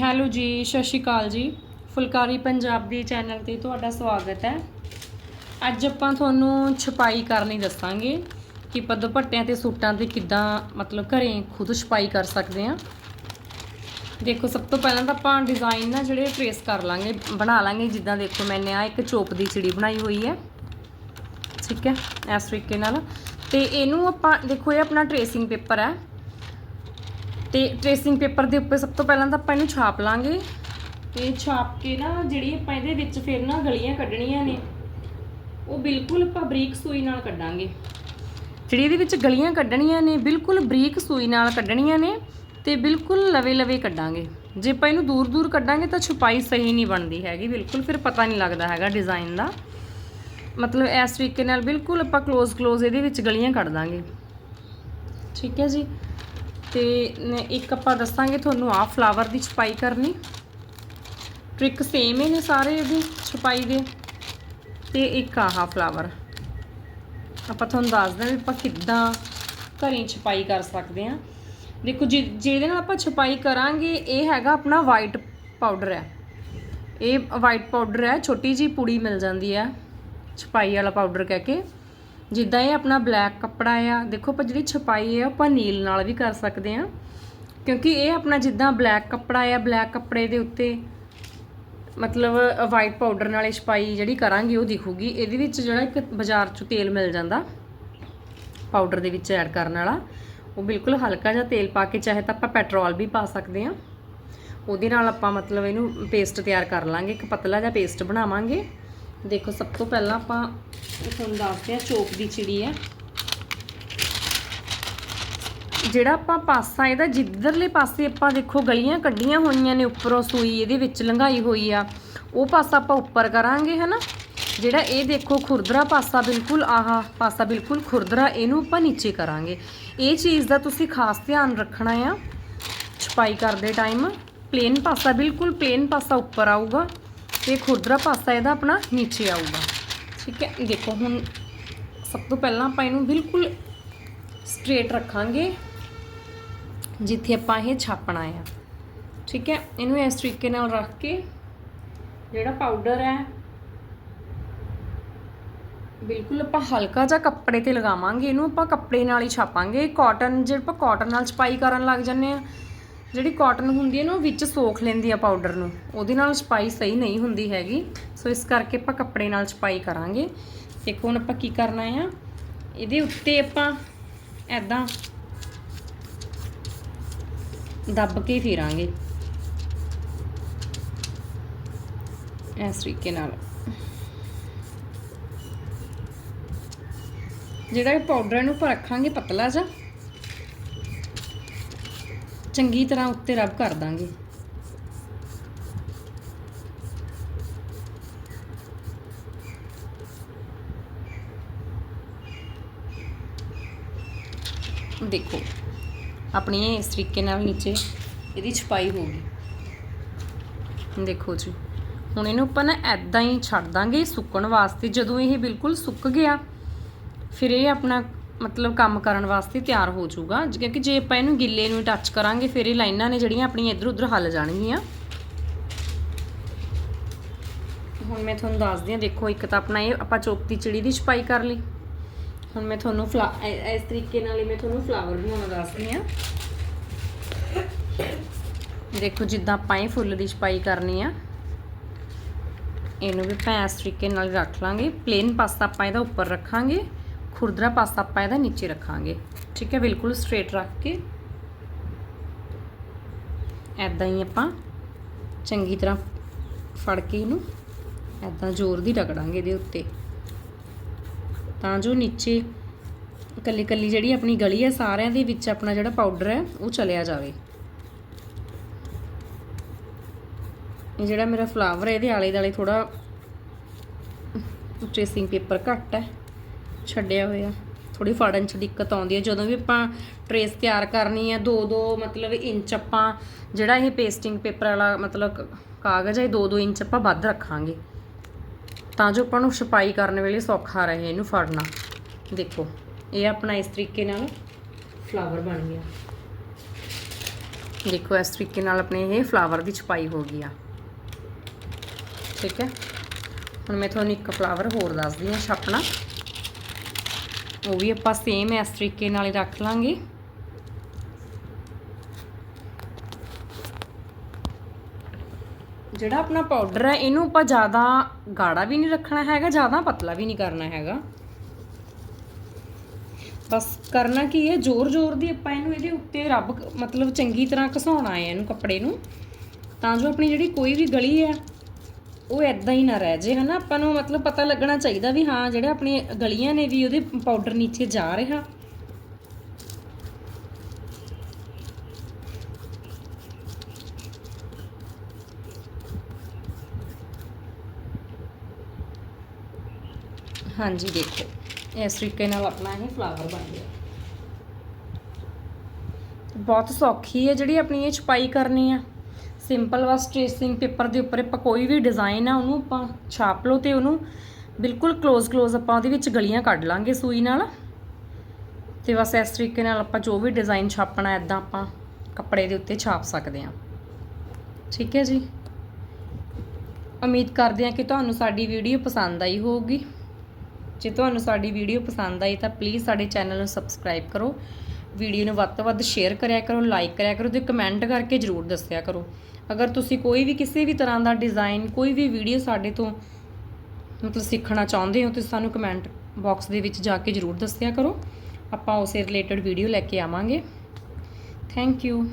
Hello ਜੀ, ਸਤਿ ਸ਼੍ਰੀ ਅਕਾਲ ਜੀ। ਫੁਲਕਾਰੀ ਪੰਜਾਬ ਦੀ ਚੈਨਲ ਤੇ ਤੁਹਾਡਾ ਸਵਾਗਤ ਹੈ। ਅੱਜ ਆਪਾਂ ਤੁਹਾਨੂੰ ਛਪਾਈ ਕਰਨੀ ਦੱਸਾਂਗੇ ਕਿ ਆਪਾਂ ਦੁਪੱਟਿਆਂ ਤੇ ਸੂਟਾਂ ਤੇ ਕਿੱਦਾਂ ਮਤਲਬ ਘਰੇ ਖੁਦ ਛਪਾਈ ਕਰ ਸਕਦੇ ਹਾਂ। ਦੇਖੋ, ਸਭ ਤੋਂ ਪਹਿਲਾਂ ਤਾਂ ਆਪਾਂ ਡਿਜ਼ਾਈਨ ਨਾ ਜਿਹੜੇ ਟਰੇਸ ਕਰ ਲਾਂਗੇ, ਬਣਾ ਲਾਂਗੇ। ਜਿੱਦਾਂ ਦੇਖੋ, ਮੈਨੇ ਆ ਇੱਕ ਚੋਪ ਦੀ ਚਿੜੀ ਬਣਾਈ ਹੋਈ ਹੈ। ਠੀਕ ਹੈ, ਇਸ ਤਰੀਕੇ ਨਾਲ। ਤੇ ਇਹਨੂੰ ਆਪਾਂ, ਦੇਖੋ, ਇਹ ਆਪਣਾ ਟਰੇਸਿੰਗ ਪੇਪਰ ਹੈ। ਤੇ ਟ੍ਰੇਸਿੰਗ ਪੇਪਰ ਦੇ ਉੱਪਰ ਸਭ ਤੋਂ ਪਹਿਲਾਂ ਤਾਂ ਆਪਾਂ ਇਹਨੂੰ ਛਾਪ ਲਾਂਗੇ। ਤੇ ਛਾਪ ਕੇ ਨਾ ਜਿਹੜੀ ਆਪਾਂ ਇਹਦੇ ਵਿੱਚ ਫਿਰ ਨਾ ਗਲੀਆਂ ਕੱਢਣੀਆਂ ਨੇ ਉਹ ਬਿਲਕੁਲ ਆਪਾਂ ਬਰੀਕ ਸੂਈ ਨਾਲ ਕੱਢਾਂਗੇ। ਜਿਹੜੀ ਇਹਦੇ ਵਿੱਚ ਗਲੀਆਂ ਕੱਢਣੀਆਂ ਨੇ ਬਿਲਕੁਲ ਬਰੀਕ ਸੂਈ ਨਾਲ ਕੱਢਣੀਆਂ ਨੇ ਤੇ ਬਿਲਕੁਲ ਲਵੇ-ਲਵੇ ਕੱਢਾਂਗੇ। ਜੇ ਆਪਾਂ ਇਹਨੂੰ ਦੂਰ-ਦੂਰ ਕੱਢਾਂਗੇ ਤਾਂ ਛੁਪਾਈ ਸਹੀ ਨਹੀਂ ਬਣਦੀ ਹੈਗੀ ਬਿਲਕੁਲ ਫਿਰ ਪਤਾ ਨਹੀਂ ਲੱਗਦਾ ਹੈਗਾ ਡਿਜ਼ਾਈਨ ਦਾ। ਮਤਲਬ ਇਸ ਤਰੀਕੇ ਨਾਲ ਬਿਲਕੁਲ ਆਪਾਂ ক্লোਜ਼ ক্লোਜ਼ ਇਹਦੇ ਵਿੱਚ ਗਲੀਆਂ ਕੱਢ ਦਾਂਗੇ। ਠੀਕ ਹੈ ਜੀ। ਤੇ ਇੱਕ ਆਪਾਂ ਦੱਸਾਂਗੇ ਤੁਹਾਨੂੰ ਆਹ ਫਲਾਵਰ ਦੀ ਛਪਾਈ ਕਰਨੀ। ਟ੍ਰਿਕ ਸੇਮ ਹੀ ਨੇ ਸਾਰੇ ਇਹਦੇ ਛਪਾਈ ਦੇ। ਤੇ ਇੱਕ ਆਹ ਫਲਾਵਰ ਆਪਾਂ ਤੁਹਾਨੂੰ ਦੱਸਦੇ ਹਾਂ ਵੀ ਆਪਾਂ ਕਿੱਦਾਂ ਘਰੇ ਛਪਾਈ ਕਰ ਸਕਦੇ ਹਾਂ। ਦੇਖੋ ਜਿ- ਜਿਹਦੇ ਨਾਲ ਆਪਾਂ ਛਪਾਈ ਕਰਾਂਗੇ, ਇਹ ਹੈਗਾ ਆਪਣਾ ਵਾਈਟ ਪਾਊਡਰ ਹੈ। ਇਹ ਵਾਈਟ ਪਾਊਡਰ ਹੈ, ਛੋਟੀ ਜੀ ਪੁੜੀ ਮਿਲ ਜਾਂਦੀ ਹੈ, ਛਪਾਈ ਵਾਲਾ ਪਾਊਡਰ ਕਹਿ ਕੇ। ਜਿੱਦਾਂ ਇਹ ਆਪਣਾ ਬਲੈਕ ਕੱਪੜਾ ਆ, ਦੇਖੋ ਆਪਾਂ ਜਿਹੜੀ ਛਪਾਈ ਹੈ ਆਪਾਂ ਨੀਲ ਨਾਲ ਵੀ ਕਰ ਸਕਦੇ ਆ। ਕਿਉਂਕਿ ਇਹ ਆਪਣਾ ਜਿੱਦਾਂ ਬਲੈਕ ਕੱਪੜਾ ਆ ਬਲੈਕ ਕੱਪੜੇ ਦੇ ਉੱਤੇ ਮਤਲਬ ਵਾਈਟ ਪਾਊਡਰ ਨਾਲ ਛਪਾਈ ਜਿਹੜੀ ਕਰਾਂਗੇ, ਉਹ ਦਿਖੂਗੀ। ਇਹਦੇ ਵਿੱਚ ਜਿਹੜਾ ਇੱਕ ਬਾਜ਼ਾਰ 'ਚੋਂ ਤੇਲ ਮਿਲ ਜਾਂਦਾ ਪਾਊਡਰ ਦੇ ਵਿੱਚ ਐਡ ਕਰਨ ਵਾਲਾ। ਉਹ ਬਿਲਕੁਲ ਹਲਕਾ ਜਿਹਾ ਤੇਲ ਪਾ ਕੇ, ਚਾਹੇ ਤਾਂ ਆਪਾਂ ਪੈਟਰੋਲ ਵੀ ਪਾ ਸਕਦੇ ਆ। ਉਹਦੇ ਨਾਲ ਆਪਾਂ ਮਤਲਬ ਇਹਨੂੰ ਪੇਸਟ ਤਿਆਰ ਕਰ ਲਾਂਗੇ, ਇੱਕ ਪਤਲਾ ਜਿਹਾ ਪੇਸਟ ਬਣਾਵਾਂਗੇ। ਦੇਖੋ, ਸਭ ਤੋਂ ਪਹਿਲਾਂ ਆਪਾਂ ਤੁਹਾਨੂੰ ਦੱਸਦੇ ਆ ਚੋਪ ਦੀ ਚਿੜੀ ਹੈ। ਜਿਹੜਾ ਆਪਾਂ ਪਾਸਾ, ਇਹਦਾ ਜਿੱਧਰਲੇ ਪਾਸੇ ਆਪਾਂ ਦੇਖੋ ਗਲੀਆਂ ਕੱਢੀਆਂ ਹੋਈਆਂ ਨੇ, ਉੱਪਰੋਂ ਸੂਈ ਇਹਦੇ ਵਿੱਚ ਲੰਘਾਈ ਹੋਈ ਆ, ਉਹ ਪਾਸਾ ਆਪਾਂ ਉੱਪਰ ਕਰਾਂਗੇ, ਹਨਾ? ਜਿਹੜਾ ਇਹ ਦੇਖੋ ਖੁਰਦਰਾ ਪਾਸਾ ਬਿਲਕੁਲ, ਆਹ ਪਾਸਾ ਬਿਲਕੁਲ ਖੁਰਦਰਾ, ਇਹਨੂੰ ਆਪਾਂ ਨੀਚੇ ਕਰਾਂਗੇ। ਇਹ ਚੀਜ਼ ਦਾ ਤੁਸੀਂ ਖਾਸ ਧਿਆਨ ਰੱਖਣਾ ਆ। ਛਪਾਈ ਕਰਦੇ ਟਾਈਮ ਪਲੇਨ ਪਾਸਾ, ਬਿਲਕੁਲ ਪਲੇਨ ਪਾਸਾ ਉੱਪਰ ਆਊਗਾ। ਤੇ ਖੁਰਦਰਾ ਪਾਸਾ ਇਹਦਾ ਆਪਣਾ ਨੀਚੇ ਆਊਗਾ। ਠੀਕ ਹੈ ਦੇਖੋ ਹੁਣ ਸਭ ਤੋਂ ਪਹਿਲਾਂ ਆਪਾਂ ਇਹਨੂੰ ਬਿਲਕੁਲ ਸਟ੍ਰੇਟ ਰੱਖਾਂਗੇ, ਜਿੱਥੇ ਆਪਾਂ ਇਹ ਛਾਪਣਾ ਆ। ਠੀਕ ਹੈ, ਇਹਨੂੰ ਇਸ ਤਰੀਕੇ ਨਾਲ ਰੱਖ ਕੇ ਜਿਹੜਾ ਪਾਊਡਰ ਹੈ, ਬਿਲਕੁਲ ਆਪਾਂ ਹਲਕਾ ਜਿਹਾ ਕੱਪੜੇ ਤੇ ਲਗਾਵਾਂਗੇ, ਇਹਨੂੰ ਆਪਾਂ ਕੱਪੜੇ ਨਾਲ ਹੀ ਛਾਪਾਂਗੇ। ਕਾਟਨ ਜੇ ਆਪਾਂ ਕਾਟਨ ਨਾਲ ਛਪਾਈ ਕਰਨ ਲੱਗ ਜੰਨੇ ਆ ਜਿਹੜੀ ਕਾਟਨ ਹੁੰਦੀ ਹੈ ਨਾ, ਉਹ ਵਿੱਚ ਸੋਖ ਲੈਂਦੀ ਆ ਪਾਊਡਰ ਨੂੰ। ਉਹਦੇ ਨਾਲ ਛਪਾਈ ਸਹੀ ਨਹੀਂ ਹੁੰਦੀ ਹੈਗੀ। ਸੋ ਇਸ ਕਰਕੇ ਆਪਾਂ ਕੱਪੜੇ ਨਾਲ ਛਪਾਈ ਕਰਾਂਗੇ। ਦੇਖੋ ਹੁਣ ਆਪਾਂ ਕੀ ਕਰਨਾ ਆ? ਇਹਦੇ ਉੱਤੇ ਆਪਾਂ ਐਦਾਂ ਦੱਬ ਕੇ ਫੇਰਾਂਗੇ। ਇਸ ਤਰੀਕੇ ਨਾਲ। ਜਿਹੜਾ ਇਹ ਪਾਊਡਰ ਇਹਨੂੰ ਆਪਾਂ ਰੱਖਾਂਗੇ ਪਤਲਾ ਜਿਹਾ। ਚੰਗੀ ਤਰ੍ਹਾਂ ਉੱਤੇ ਰਬ ਕਰ ਦਾਂਗੇ। ਦੇਖੋ, ਆਪਣੀ ਇਸ ਤਰੀਕੇ ਨਾਲ ਨੀਚੇ ਇਹਦੀ ਛਪਾਈ ਹੋ ਗਈ। ਦੇਖੋ ਜੀ, ਹੁਣ ਇਹਨੂੰ ਆਪਾਂ ਨਾ ਐਦਾਂ ਹੀ ਛੱਡ ਦਾਂਗੇ ਸੁੱਕਣ ਵਾਸਤੇ। ਜਦੋਂ ਇਹ ਬਿਲਕੁਲ ਸੁੱਕ ਗਿਆ, ਫਿਰ ਇਹ ਆਪਣਾ ਮਤਲਬ ਕੰਮ ਕਰਨ ਵਾਸਤੇ ਤਿਆਰ ਹੋ ਜਾਊਗਾ। ਕਿਉਂਕਿ ਜੇ ਆਪਾਂ ਇਹਨੂੰ ਗਿੱਲੇ ਨੂੰ ਟੱਚ ਕਰਾਂਗੇ, ਫਿਰ ਇਹ ਲਾਈਨਾਂ ਨੇ ਜਿਹੜੀਆਂ ਆਪਣੀਆਂ ਇੱਧਰ ਉੱਧਰ ਹੱਲ ਜਾਣਗੀਆਂ। ਹੁਣ ਮੈਂ ਤੁਹਾਨੂੰ ਦੱਸਦੀ ਹਾਂ, ਦੇਖੋ ਇੱਕ ਤਾਂ ਆਪਣਾ ਇਹ ਆਪਾਂ ਚੋਪਤੀ ਚਿੜੀ ਦੀ ਛਪਾਈ ਕਰ ਲਈ। ਹੁਣ ਮੈਂ ਤੁਹਾਨੂੰ ਫਲਾ ਇਸ ਤਰੀਕੇ ਨਾਲ ਹੀ ਮੈਂ ਤੁਹਾਨੂੰ ਫਲਾਵਰ ਬਣਾਉਣਾ ਦੱਸਦੀ ਹਾਂ। ਦੇਖੋ ਜਿੱਦਾਂ ਆਪਾਂ ਇਹ ਫੁੱਲ ਦੀ ਛਪਾਈ ਕਰਨੀ ਆ, ਇਹਨੂੰ ਵੀ ਆਪਾਂ ਇਸ ਤਰੀਕੇ ਨਾਲ ਰੱਖ ਲਾਂਗੇ। ਪਲੇਨ ਪਾਸਾ ਆਪਾਂ ਇਹਦਾ ਉੱਪਰ ਰੱਖਾਂਗੇ। ਖੁਰਦਰਾ ਪਾਸਾ ਆਪਾਂ ਇਹਦਾ ਨੀਚੇ ਰੱਖਾਂਗੇ। ਠੀਕ ਹੈ, ਬਿਲਕੁਲ ਸਟ੍ਰੇਟ ਰੱਖ ਕੇ। ਐਦਾਂ ਹੀ ਆਪਾਂ ਚੰਗੀ ਤਰ੍ਹਾਂ ਫੜ ਕੇ ਇਹਨੂੰ ਐਦਾਂ ਜ਼ੋਰ ਦੀ ਰਗੜਾਂਗੇ ਇਹਦੇ ਉੱਤੇ। ਤਾਂ ਜੋ ਨੀਚੇ ਕੱਲੀ ਕੱਲੀ ਜਿਹੜੀ ਆਪਣੀ ਗਲੀ ਹੈ, ਸਾਰਿਆਂ ਦੇ ਵਿੱਚ ਆਪਣਾ ਜਿਹੜਾ ਪਾਊਡਰ ਹੈ, ਉਹ ਚਲਿਆ ਜਾਵੇ। ਇਹ ਜਿਹੜਾ ਮੇਰਾ ਫਲਾਵਰ ਹੈ, ਇਹਦੇ ਆਲੇ ਦਾਲੇ ਥੋੜਾ ਟ੍ਰੇਸਿੰਗ ਪੇਪਰ ਘੱਟ ਹੈ। ਛੱਡਿਆ ਹੋਇਆ। ਥੋੜੀ ਫੜਨ ਚ ਦਿੱਕਤ ਆਉਂਦੀ ਹੈ। ਜਦੋਂ ਵੀ ਆਪਾਂ ਟਰੇਸ ਤਿਆਰ ਕਰਨੀ ਹੈ 2-2 ਮਤਲਬ ਇੰਚ ਆਪਾਂ ਜਿਹੜਾ ਇਹ ਪੇਸਟਿੰਗ ਪੇਪਰ ਵਾਲਾ ਮਤਲਬ ਕਾਗਜ਼ ਹੈ 2-2 ਇੰਚ ਆਪਾਂ ਵੱਧ ਰੱਖਾਂਗੇ। ਤਾਂ ਜੋ ਆਪਾਂ ਨੂੰ ਛਪਾਈ ਕਰਨ ਵੇਲੇ ਸੌਖਾ ਰਹੇ ਇਹਨੂੰ ਫੜਨਾ। ਦੇਖੋ, ਇਹ ਆਪਣਾ ਇਸ ਤਰੀਕੇ ਨਾਲ ਫਲਾਵਰ ਬਣ ਗਿਆ। ਦੇਖੋ, ਇਸ ਤਰੀਕੇ ਨਾਲ ਆਪਣੇ ਇਹ ਫਲਾਵਰ ਦੀ ਛਪਾਈ ਹੋ ਗਈ ਆ। ਠੀਕ ਹੈ? ਹੁਣ ਮੈਂ ਤੁਹਾਨੂੰ ਇੱਕ ਫਲਾਵਰ ਹੋਰ ਦੱਸਦੀ ਹਾਂ, ਛਾਪਣਾ। ਉਹ ਵੀ ਆਪਾਂ ਸੇਮ ਇਸ ਤਰੀਕੇ ਨਾਲ ਹੀ ਰੱਖ ਲਾਂਗੇ। ਜਿਹੜਾ ਆਪਣਾ ਪਾਊਡਰ ਹੈ, ਇਹਨੂੰ ਆਪਾਂ ਜ਼ਿਆਦਾ ਗਾੜਾ ਵੀ ਨਹੀਂ ਰੱਖਣਾ ਹੈਗਾ, ਜ਼ਿਆਦਾ ਪਤਲਾ ਵੀ ਨਹੀਂ ਕਰਨਾ ਹੈਗਾ। ਬਸ ਕਰਨਾ ਕੀ ਹੈ ਜ਼ੋਰ ਜ਼ੋਰ ਦੀ ਆਪਾਂ ਇਹਨੂੰ ਇਹਦੇ ਉੱਤੇ ਰੱਬ, ਮਤਲਬ ਚੰਗੀ ਤਰ੍ਹਾਂ ਘਸਾਉਣਾ ਹੈ ਇਹਨੂੰ ਕੱਪੜੇ ਨੂੰ। ਤਾਂ ਜੋ ਆਪਣੀ ਜਿਹੜੀ ਕੋਈ ਵੀ ਗਲੀ ਹੈ ਉਹ ਐਦਾਂ ਹੀ ਨਾ ਰਹਿ ਜੇ, ਹਨਾ? ਆਪਾਂ ਨੂੰ ਮਤਲਬ ਪਤਾ ਲੱਗਣਾ ਚਾਹੀਦਾ ਵੀ ਹਾਂ, ਜਿਹੜੇ ਆਪਣੀ ਗਲੀਆਂ ਨੇ ਵੀ ਉਹਦੇ ਪਾਊਡਰ ਨੀਚੇ ਜਾ ਰਿਹਾ। ਹਾਂਜੀ, ਦੇਖੋ। ਇਸ ਤਰੀਕੇ ਨਾਲ ਆਪਣਾ ਇਹ ਫਲਾਵਰ ਬਣ ਗਿਆ। ਬਹੁਤ ਸੌਖੀ ਹੈ ਜਿਹੜੀ ਆਪਣੀ ਇਹ ਛਪਾਈ ਕਰਨੀ ਆ। ਸਿੰਪਲ ਵਾ ਸਟ੍ਰੇਸਿੰਗ ਪੇਪਰ ਦੇ ਉੱਪਰ ਆਪਾਂ ਕੋਈ ਵੀ ਡਿਜ਼ਾਈਨ ਆ, ਉਹਨੂੰ ਆਪਾਂ ਛਾਪ ਲਓ ਤੇ ਉਹਨੂੰ ਬਿਲਕੁਲ ক্লোਜ਼ ক্লোਜ਼ ਆਪਾਂ ਉਹਦੇ ਵਿੱਚ ਗਲੀਆਂ ਕੱਢ ਲਾਂਗੇ ਸੂਈ ਨਾਲ। ਤੇ ਬਸ ਇਸ ਤਰੀਕੇ ਨਾਲ ਆਪਾਂ ਜੋ ਵੀ ਡਿਜ਼ਾਈਨ ਛਾਪਣਾ ਐਦਾਂ ਆਪਾਂ ਕੱਪੜੇ ਦੇ ਉੱਤੇ ਛਾਪ ਸਕਦੇ ਹਾਂ। ਠੀਕ ਹੈ ਜੀ? ਉਮੀਦ ਕਰਦੇ ਹਾਂ ਕਿ ਤੁਹਾਨੂੰ ਸਾਡੀ ਵੀਡੀਓ ਪਸੰਦ ਆਈ ਹੋਊਗੀ। ਜੇ ਤੁਹਾਨੂੰ ਸਾਡੀ ਵੀਡੀਓ ਪਸੰਦ ਆਈ ਤਾਂ ਪਲੀਜ਼ ਸਾਡੇ ਚੈਨਲ ਨੂੰ ਸਬਸਕ੍ਰਾਈਬ ਕਰੋ। ਵੀਡੀਓ ਨੂੰ ਵੱਧ ਤੋਂ ਵੱਧ ਸ਼ੇਅਰ ਕਰਿਆ ਕਰੋ ਲਾਈਕ ਕਰਿਆ ਕਰੋ ਤੇ ਕਮੈਂਟ ਕਰਕੇ ਜਰੂਰ ਦੱਸਿਆ ਕਰੋ। ਅਗਰ ਤੁਸੀਂ ਕੋਈ ਵੀ ਕਿਸੇ ਵੀ ਤਰ੍ਹਾਂ ਦਾ ਡਿਜ਼ਾਈਨ ਕੋਈ ਵੀ ਵੀਡੀਓ ਸਾਡੇ ਤੋਂ ਮਤਲਬ ਸਿੱਖਣਾ ਚਾਹੁੰਦੇ ਹੋ, ਤੁਸੀਂ ਸਾਨੂੰ ਕਮੈਂਟ ਬਾਕਸ ਦੇ ਵਿੱਚ ਜਾ ਕੇ ਜਰੂਰ ਦੱਸਿਆ ਕਰੋ। ਆਪਾਂ ਉਸੇ ਰਿਲੇਟਡ ਵੀਡੀਓ ਲੈ ਕੇ ਆਵਾਂਗੇ। Thank you